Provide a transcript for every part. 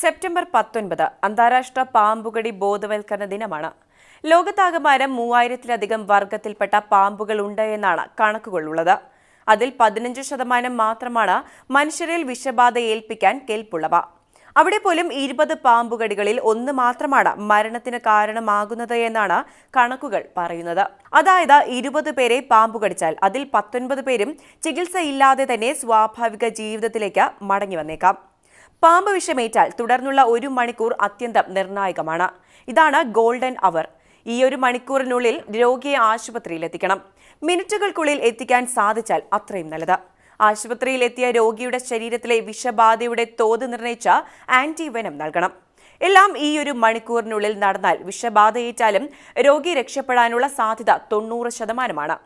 September പത്തൊൻപത് അന്താരാഷ്ട്ര പാമ്പുകടി ബോധവൽക്കരണ ദിനമാണ്. ലോകത്താകമാനം മൂവായിരത്തിലധികം വർഗത്തിൽപ്പെട്ട പാമ്പുകൾ ഉണ്ട് എന്നാണ് കണക്കുകളുള്ളത്. അതിൽ പതിനഞ്ച് ശതമാനം മാത്രമാണ് മനുഷ്യരിൽ വിഷബാധ ഏൽപ്പിക്കാൻ കെൽപ്പുള്ളവ. അവിടെ പോലും ഇരുപത് പാമ്പുകടികളിൽ ഒന്ന് മാത്രമാണ് മരണത്തിന് കാരണമാകുന്നത് എന്നാണ് കണക്കുകൾ പറയുന്നത്. അതായത് ഇരുപത് പേരെ പാമ്പ് കടിച്ചാൽ അതിൽ പത്തൊൻപത് പേരും ചികിത്സയില്ലാതെ തന്നെ സ്വാഭാവിക ജീവിതത്തിലേക്ക് മടങ്ങി വന്നേക്കാം. പാമ്പ് വിഷമേറ്റാൽ തുടർന്നുള്ള ഒരു മണിക്കൂർ അത്യന്തം നിർണായകമാണ്. ഇതാണ് ഗോൾഡൻ അവർ. ഈ ഒരു മണിക്കൂറിനുള്ളിൽ രോഗിയെ ആശുപത്രിയിൽ എത്തിക്കണം. മിനിറ്റുകൾക്കുള്ളിൽ എത്തിക്കാൻ സാധിച്ചാൽ അത്രയും നല്ലത്. ആശുപത്രിയിൽ എത്തിയ രോഗിയുടെ ശരീരത്തിലെ വിഷബാധയുടെ തോത് നിർണയിച്ച ആന്റിവെനം നൽകണം. എല്ലാം ഈ ഒരു മണിക്കൂറിനുള്ളിൽ നടന്നാൽ വിഷബാധയേറ്റാലും രോഗി രക്ഷപ്പെടാനുള്ള സാധ്യത തൊണ്ണൂറ് ശതമാനമാണ്.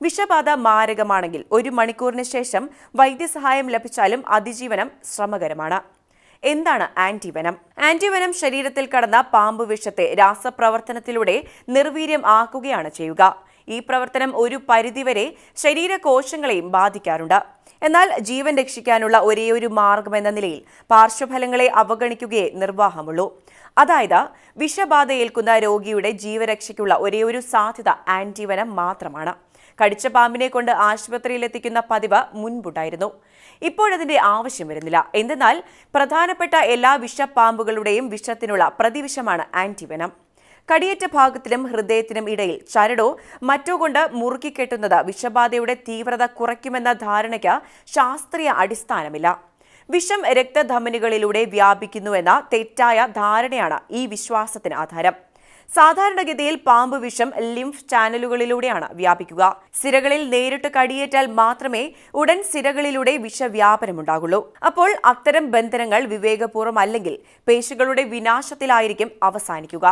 വിഷബാധ മാരകമാണെങ്കിൽ ഒരു മണിക്കൂറിന് ശേഷം വൈദ്യസഹായം ലഭിച്ചാലും അതിജീവനം ശ്രമകരമാണ്. എന്താണ് ആന്റിവനം? ആന്റിവനം ശരീരത്തിൽ കടന്ന പാമ്പ് വിഷത്തെ രാസപ്രവർത്തനത്തിലൂടെ നിർവീര്യം ആക്കുകയാണ് ചെയ്യുക. ഈ പ്രവർത്തനം ഒരു പരിധിവരെ ശരീരകോശങ്ങളെയും ബാധിക്കാറുണ്ട്. എന്നാൽ ജീവൻ രക്ഷിക്കാനുള്ള ഒരേയൊരു മാർഗമെന്ന നിലയിൽ പാർശ്വഫലങ്ങളെ അവഗണിക്കുകയേ നിർവാഹമുള്ളൂ. അതായത് വിഷബാധ ഏൽക്കുന്ന രോഗിയുടെ ജീവരക്ഷയ്ക്കുള്ള ഒരേയൊരു സാധ്യത ആന്റിവനം മാത്രമാണ്. കടിച്ച പാമ്പിനെ കൊണ്ട് ആശുപത്രിയിൽ എത്തിക്കുന്ന പതിവ് മുൻപുണ്ടായിരുന്നു. ഇപ്പോഴതിന്റെ ആവശ്യം വരുന്നില്ല. എന്തെന്നാൽ പ്രധാനപ്പെട്ട എല്ലാ വിഷപ്പാമ്പുകളുടെയും വിഷത്തിനുള്ള പ്രതിവിഷമാണ് ആന്റിവനം. കടിയേറ്റ ഭാഗത്തിനും ഹൃദയത്തിനും ഇടയിൽ ചരടോ മറ്റോ കൊണ്ട് മുറുക്കിക്കെട്ടുന്നത് വിഷബാധയുടെ തീവ്രത കുറയ്ക്കുമെന്ന ധാരണയ്ക്ക് ശാസ്ത്രീയ അടിസ്ഥാനമില്ല. വിഷം രക്തധമനികളിലൂടെ വ്യാപിക്കുന്നുവെന്ന തെറ്റായ ധാരണയാണ് ഈ വിശ്വാസത്തിന് ആധാരം. സാധാരണഗതിയിൽ പാമ്പ് വിഷം ലിംഫ് ചാനലുകളിലൂടെയാണ് വ്യാപിക്കുക. സിരകളിൽ നേരിട്ട് കടിയേറ്റാൽ മാത്രമേ ഉടൻ സിരകളിലൂടെ വിഷവ്യാപനമുണ്ടാകുള്ളൂ. അപ്പോൾ അത്തരം ബന്ധനങ്ങൾ വിവേകപൂർവം അല്ലെങ്കിൽ പേശികളുടെ വിനാശത്തിലായിരിക്കും അവസാനിക്കുക.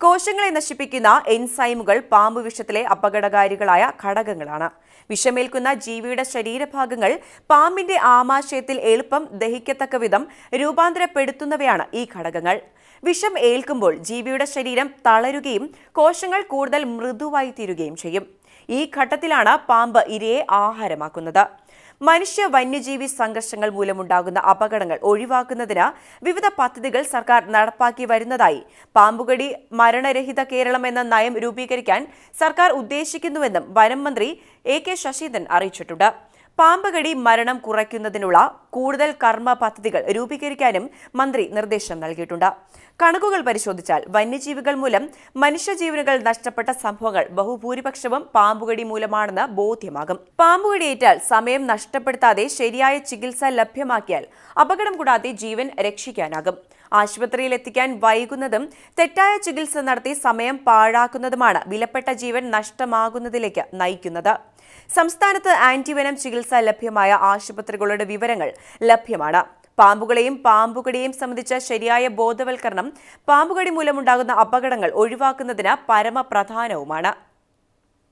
കോശങ്ങളെ നശിപ്പിക്കുന്ന എൻസൈമുകൾ പാമ്പ് വിഷത്തിലെ അപകടകാരികളായ ഘടകങ്ങളാണ്. വിഷമേൽക്കുന്ന ജീവിയുടെ ശരീരഭാഗങ്ങൾ പാമ്പിന്റെ ആമാശയത്തിൽ എളുപ്പം ദഹിക്കത്തക്ക വിധം രൂപാന്തരപ്പെടുത്തുന്നവയാണ് ഈ ഘടകങ്ങൾ. വിഷം ഏൽക്കുമ്പോൾ ജീവിയുടെ ശരീരം തളരുകയും കോശങ്ങൾ കൂടുതൽ മൃദുവായി തീരുകയും ചെയ്യും. ഈ ഘട്ടത്തിലാണ് പാമ്പ് ഇരയെ ആഹാരമാക്കുന്നത്. മനുഷ്യ വന്യജീവി സംഘർഷങ്ങൾ മൂലമുണ്ടാകുന്ന അപകടങ്ങൾ ഒഴിവാക്കുന്നതിന് വിവിധ പദ്ധതികൾ സർക്കാർ നടപ്പാക്കി വരുന്നതായി പാമ്പുകടി മരണരഹിത കേരളം എന്ന നയം രൂപീകരിക്കാൻ സർക്കാർ ഉദ്ദേശിക്കുന്നുവെന്നും വനം മന്ത്രി എ കെ ശശീന്ദ്രൻ അറിയിച്ചിട്ടുണ്ട്. പാമ്പുകടി മരണം കുറയ്ക്കുന്നതിനുള്ള കൂടുതൽ കർമ്മ പദ്ധതികൾ രൂപീകരിക്കാനും മന്ത്രി നിർദ്ദേശം നൽകിയിട്ടുണ്ട്. കണക്കുകൾ പരിശോധിച്ചാൽ വന്യജീവികൾ മൂലം മനുഷ്യജീവനുകൾ നഷ്ടപ്പെട്ട സംഭവങ്ങൾ ബഹുഭൂരിപക്ഷവും പാമ്പുകടി മൂലമാണെന്ന് ബോധ്യമാകും. പാമ്പുകടിയേറ്റാൽ സമയം നഷ്ടപ്പെടുത്താതെ ശരിയായ ചികിത്സ ലഭ്യമാക്കിയാൽ അപകടം കൂടാതെ ജീവൻ രക്ഷിക്കാനാകും. ആശുപത്രിയിൽ എത്തിക്കാൻ വൈകുന്നതും തെറ്റായ ചികിത്സ നടത്തി സമയം പാഴാക്കുന്നതുമാണ് വിലപ്പെട്ട ജീവൻ നഷ്ടമാകുന്നതിലേക്ക് നയിക്കുന്നത്. സംസ്ഥാനത്ത് ആന്റിവെനം ചികിത്സ ലഭ്യമായ ആശുപത്രികളുടെ വിവരങ്ങൾ ലഭ്യമാണ്. പാമ്പുകളെയും പാമ്പുകടിയെയും സംബന്ധിച്ച ശരിയായ ബോധവൽക്കരണം പാമ്പുകടി മൂലമുണ്ടാകുന്ന അപകടങ്ങൾ ഒഴിവാക്കുന്നതിന് പരമപ്രധാനവുമാണ്.